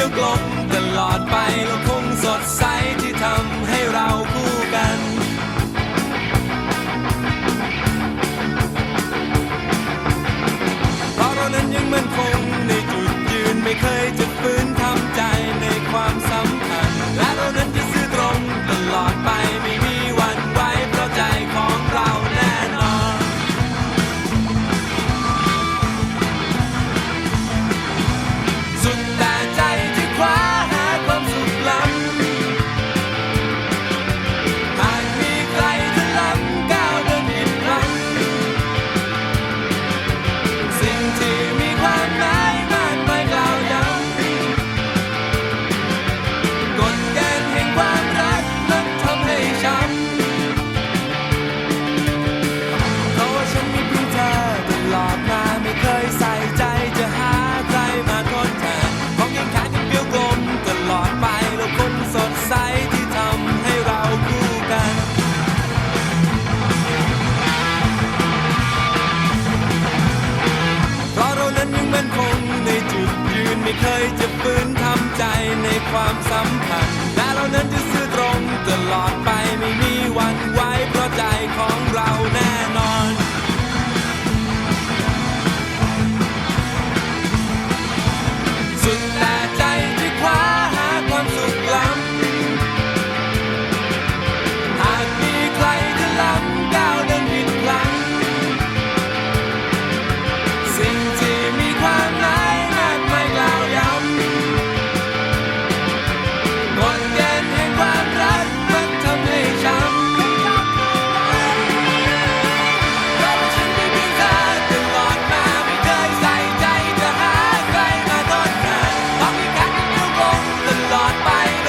ลี้ยวกลมตลอดไปแล้ว ไม่เคยจะฟื้นทำใจในความสัมพันธ์ ตลอดไป